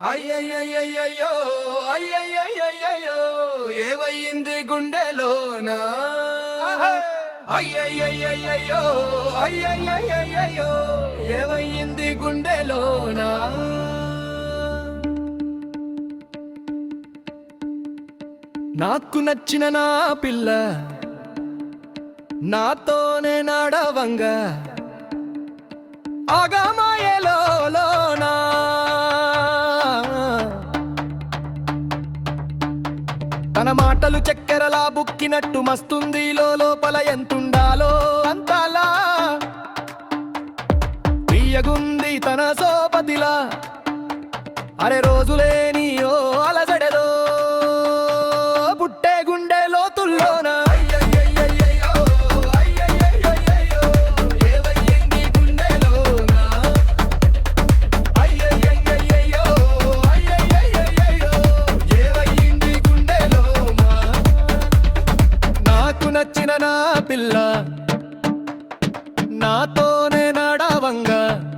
అయ్యయ్యయ్యయ్యో అయ్యయ్యయ్యయ్యో ఏవయ్యింది గుండెలోనా? అయ్యయ్యయ్యయ్యో అయ్యయ్యయ్యయ్యో ఏవయ్యింది గుండెలోనా? నాకు నచ్చిన నా పిల్ల నాతోనే నడవంగా. ఆగమాయలోనా తాకినట్టు మస్తుంది లోపల ఎంతుండాలో అంతలా? తీయగుంది తన సోపతిలా. అరే రోజులేని నాకు నచ్చిన నా పిల్ల. నాతోనే నడవంగా.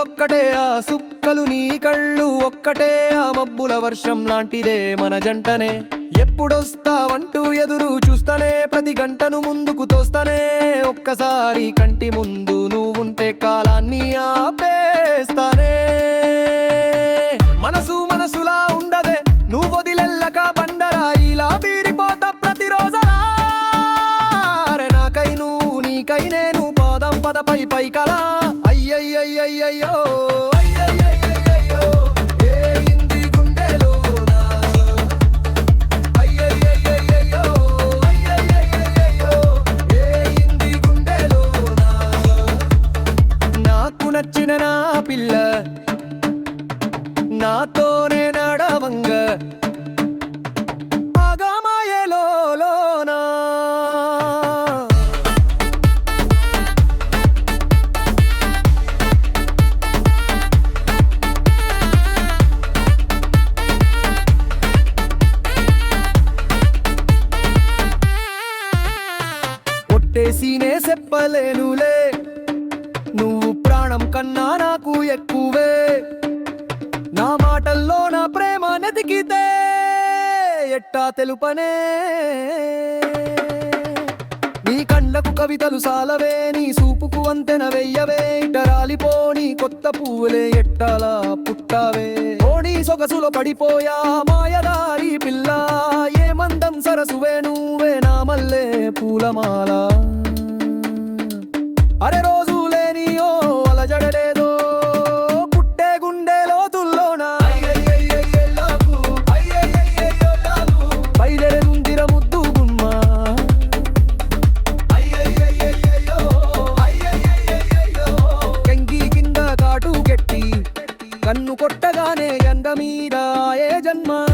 ఒక్కటే ఆ సుక్కలు నీ కళ్ళు ఒక్కటే ఆ మబ్బుల వర్షం లాంటిదే మన జంటనే. ఎప్పుడొస్తావంటూ ఎదురు చూస్తానే ప్రతి గంటను ముందుకు తోస్తానే. ఒక్కసారి కంటి ముందు నువ్వుంటే కాలాన్ని ఆపేస్తానే. మనసు మనసులా ఉండదే నువ్వు వదిలెల్లక బండరా ఇలా బీరిపోతా ప్రతిరోజరా నాకై నువ్వు నీకై నేను పాదం పదపై పై కలా నాకు నచ్చిన నా పిల్ల ఒట్టేసినే చెప్పలేనులే. నువ్వు ప్రాణం కన్నా నాకు ఎక్కువే. నా మాటల్లో నా ప్రేమ నెతికితే ఎట్టా తెలుపనే. నీ కళ్ళకు కవితలు సాలవే నీ సూపుకు వంతెన వెయ్యవే. ఇటరాలిపోని కొత్త పువ్వులే ఎట్టాలా పుట్టావే. ఓడి సొగసులో పడిపోయా మాయదారి పిల్ల. ఏ మందం సరసువే నువ్వే మల్లె పూలమాల. అరే రోజు లేనియో అలజడలేదో పుట్టే గుండె లోతుల్లోన? కన్ను కొట్టగానే ఎండ మీద ఏ జన్మా?